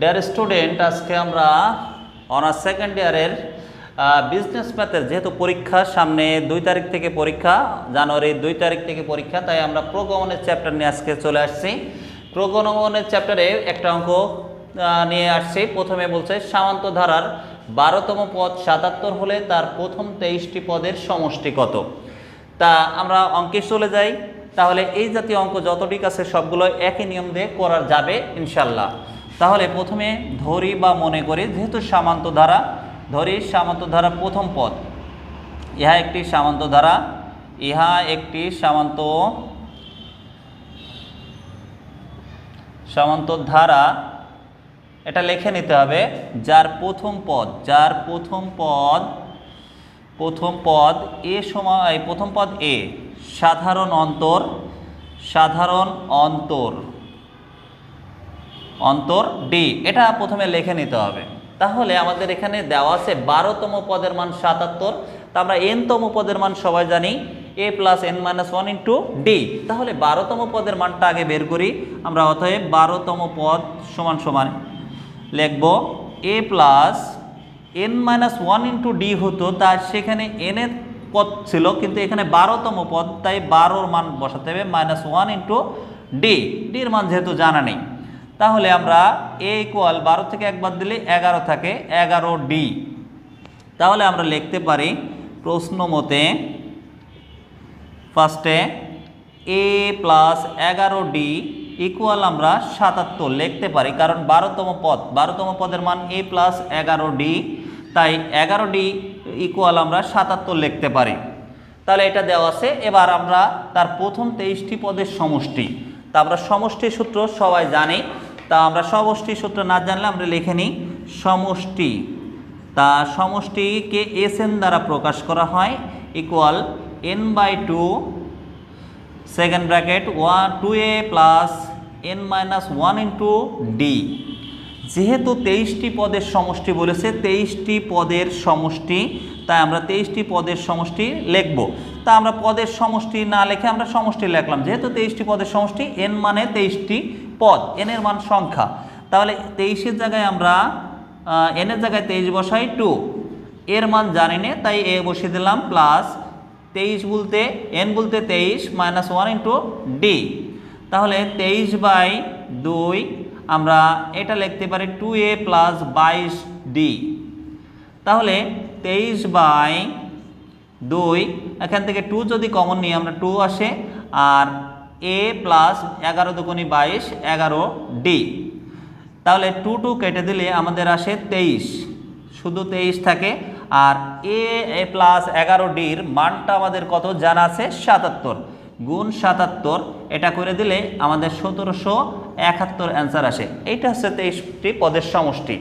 Dear student আজকে আমরা honours second ইয়ারের বিজনেস ম্যাথের যেহেতু পরীক্ষা, সামনে দুই তারিখ থেকে পরীক্ষা জানুয়ারির দুই তারিখ থেকে পরীক্ষা, তাই আমরা প্রগমনের চ্যাপ্টার নিয়ে আজকে চলে আসছি। প্রগমনের চ্যাপ্টারে একটা অঙ্ক নিয়ে আসছি। প্রথমে বলছে, সামান্ত ধারার বারোতম পদ সাতাত্তর হলে তার প্রথম তেইশটি পদের সমষ্টি কত? তা আমরা অঙ্কে চলে যাই। তাহলে এই জাতীয় অঙ্ক যতটিক আছে সবগুলো একই নিয়ম দিয়ে করা যাবে, ইনশাল্লাহ। তাহলে প্রথমে ধরি বা মনে করি, যেহেতু সামান্ত ধারা, ধরি সামান্ত ধারা প্রথম পদ। ইহা একটি সামান্ত ধারা, ইহা একটি সামান্ত সামান্ত ধারা। এটা লিখে নিতে হবে, যার প্রথম পদ, যার প্রথম পদ প্রথম পদ এ সময় প্রথম পদ এ, সাধারণ অন্তর সাধারণ অন্তর। অন্তর ডি এটা প্রথমে লিখে নিতে হবে। তাহলে আমাদের এখানে দেওয়া আছে বারোতম পদের মান সাতাত্তর। তা আমরা এনতম পদের মান সবাই জানি A plus N minus one into D তাহলে বারোতম পদের মানটা আগে বের করি, আমরা অতএব বারোতম পদ সমান সমান লিখব A plus N minus one into D হতো তার সেখানে এন এর পদ ছিল, কিন্তু এখানে বারোতম পদ, তাই বারোর মান বসাতে হবে মাইনাস ওয়ান ইন্টু ডি ডির মান যেহেতু জানা নেই। তাহলে আমরা এ ইকুয়াল বারো থেকে একবার দিলে এগারো থাকে, এগারো ডি তাহলে আমরা লিখতে পারি প্রশ্ন মতে ফার্স্টে এ প্লাস এগারো ডি ইকুয়াল আমরা সাতাত্তর লিখতে পারি, কারণ বারোতম পদ, বারোতম পদের মান এ প্লাস এগারো ডি তাই এগারো ডি ইকুয়াল আমরা সাতাত্তর লিখতে পারি। তাহলে এটা দেওয়া আছে, এবার আমরা তার প্রথম তেইশটি পদের সমষ্টি তা আমরা সমষ্টি সূত্র সবাই জানি। তা আমরা সমষ্টি সূত্র না জানলে আমরা লিখে নিই সমষ্টি। তা সমষ্টিকে এস এন দ্বারা প্রকাশ করা হয় equal N by two second bracket one two A plus N minus one into D যেহেতু তেইশটি পদের সমষ্টি বলেছে, তেইশটি পদের সমষ্টি তাই আমরা তেইশটি পদের সমষ্টি লিখব। তা আমরা পদের সমষ্টি না লিখে আমরা সমষ্টি লিখলাম। যেহেতু তেইশটি পদের সমষ্টি এন মানে তেইশটি পদ এন এর মান সংখ্যা। তাহলে তেইশের জায়গায় আমরা এন এর জায়গায় তেইশ বসাই টু। এর মান জানি না, তাই এ বসিয়ে দিলাম প্লাস তেইশ বলতে এন বলতে তেইশ মাইনাস ওয়ান ইন্টু ডি তাহলে তেইশ বাই দুই আমরা এটা লিখতে পারি টু এ প্লাস বাইশ ডি। তাহলে তেইশ বাই দুই, এখান থেকে টু যদি কমন নিই, আমরা টু আসে, আর এ প্লাস এগারো দুগুণি বাইশ, এগারো ডি তাহলে টু টু কেটে দিলে আমাদের আসে তেইশ। শুধু তেইশ থাকে, আর এ এ প্লাস এগারো ডির মানটা আমাদের কত? জানা আছে, সাতাত্তর। গুণ সাতাত্তর, এটা করে দিলে আমাদের সতেরোশো একাত্তর অ্যান্সার আসে। এইটা হচ্ছে তেইশটি পদের সমষ্টি।